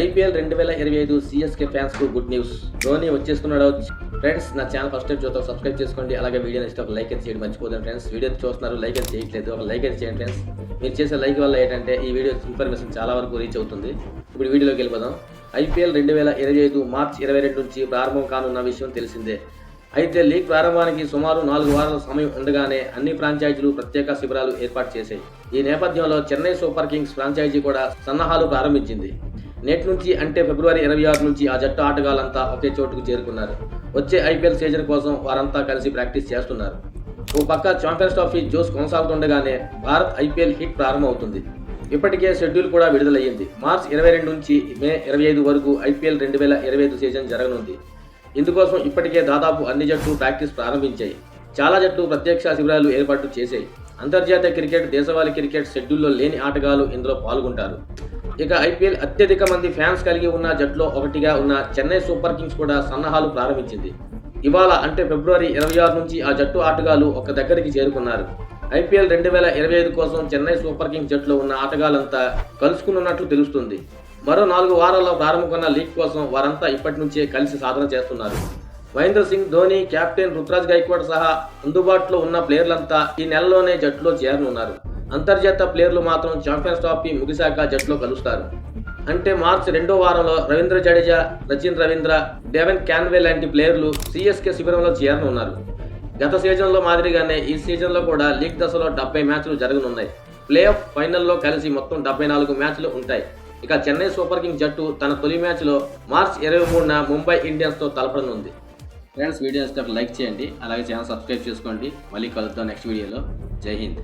IPL రెండు వేల ఇరవై ఐదు సిఎస్కే ఫ్యాన్స్కు గుడ్ న్యూస్. ధోని వచ్చేస్తున్నాడు. ఫ్రెండ్స్ నా ఛానల్ ఫస్ట్ టైం చూద్దాం సబ్స్క్రైబ్ చేసుకోండి. అలాగే వీడియో నచ్చితే ఒక లైక్ అయితే చేయడం. మర్చిపోదండి ఫ్రెండ్స్ వీడియో చూస్తున్నారు లైక్ అయితే చేయట్లేదు. ఒక లైక్ అయితే చేయండి ఫ్రెండ్స్. మీరు చేసే లైక్ వల్ల ఏంటంటే ఈ వీడియో ఇన్ఫర్మేషన్ చాలా వరకు రీచ్ అవుతుంది. ఇప్పుడు వీడియోలోకి వెళ్ళిపోదాం. ఐపీఎల్ రెండు వేల ఇరవై ఐదు మార్చ్ ఇరవై రెండు నుంచి ప్రారంభం కానున్న విషయం తెలిసిందే. అయితే లీగ్ ప్రారంభానికి సుమారు నాలుగు వారాల సమయం ఉండగానే అన్ని ఫ్రాంచైజీలు ప్రత్యేక శిబిరాలు ఏర్పాటు చేశాయి. ఈ నేపథ్యంలో చెన్నై సూపర్ కింగ్స్ ఫ్రాంచైజీ కూడా సన్నాహాలు ప్రారంభించింది. నేటి నుంచి అంటే ఫిబ్రవరి ఇరవై ఆరు నుంచి ఆ జట్టు ఆటగాళ్ళంతా ఒకే చోటుకు చేరుకున్నారు. వచ్చే ఐపీఎల్ సీజన్ కోసం వారంతా కలిసి ప్రాక్టీస్ చేస్తున్నారు. ఓ పక్క ఛాంపియన్స్ ట్రోఫీ జోస్ కొనసాగుతుండగానే భారత్ ఐపీఎల్ హిట్ ప్రారంభమవుతుంది. ఇప్పటికే షెడ్యూల్ కూడా విడుదలయ్యింది. మార్చ్ ఇరవై రెండు నుంచి మే ఇరవై ఐదు వరకు ఐపీఎల్ రెండు వేల ఇరవై ఐదు సీజన్ జరగనుంది. ఇందుకోసం ఇప్పటికే దాదాపు అన్ని జట్లు ప్రాక్టీస్ ప్రారంభించాయి. చాలా జట్లు ప్రత్యక్ష శిబిరాలు ఏర్పాటు చేశాయి. అంతర్జాతీయ క్రికెట్ దేశవాళీ క్రికెట్ షెడ్యూల్లో లేని ఆటగాళ్ళు ఇందులో పాల్గొంటారు. ఇక ఐపీఎల్ అత్యధిక మంది ఫ్యాన్స్ కలిగి ఉన్న జట్లో ఒకటిగా ఉన్న చెన్నై సూపర్ కింగ్స్ కూడా సన్నాహాలు ప్రారంభించింది. ఇవాళ అంటే ఫిబ్రవరి ఇరవై ఆరు నుంచి ఆ జట్టు ఆటగాళ్ళు ఒక దగ్గరికి చేరుకున్నారు. ఐపీఎల్ రెండు వేల ఇరవై ఐదు కోసం చెన్నై సూపర్ కింగ్స్ జట్టులో ఉన్న ఆటగాళ్ళంతా కలుసుకున్నట్లు తెలుస్తుంది. మరో నాలుగు వారాల్లో ప్రారంభమైన లీగ్ కోసం వారంతా ఇప్పటి నుంచే కలిసి సాధన చేస్తున్నారు. మహేంద్ర సింగ్ ధోని కెప్టెన్ రుతురాజ్ గైక్వాడ్ సహా అందుబాటులో ఉన్న ప్లేయర్లంతా ఈ నెలలోనే జట్టులో చేరనున్నారు. అంతర్జాతీయ ప్లేయర్లు మాత్రం ఛాంపియన్స్ ట్రాఫీ ముగిశాక జట్టులో కలుస్తారు. అంటే మార్చి రెండో వారంలో రవీంద్ర జడేజా రచిన్ రవీంద్ర డెవెన్ క్యాన్వే లాంటి ప్లేయర్లు సిఎస్కే శిబిరంలో చేరనున్నారు. గత సీజన్లో మాదిరిగానే ఈ సీజన్లో కూడా లీగ్ దశలో డెబ్బై మ్యాచ్లు జరగనున్నాయి. ప్లే ఆఫ్ ఫైనల్లో కలిసి మొత్తం డెబ్బై నాలుగు మ్యాచ్లు ఉంటాయి. ఇక చెన్నై సూపర్ కింగ్ జట్టు తన తొలి మ్యాచ్లో మార్చ్ ఇరవై మూడున ముంబై ఇండియన్స్తో తలపడనుంది. ఫ్రెండ్స్ వీడియో నచ్చితే లైక్ చేయండి. అలాగే ఛానల్ సబ్స్క్రైబ్ చేసుకోండి. మళ్ళీ కలుద్దాం నెక్స్ట్ వీడియోలో. జై హింద్.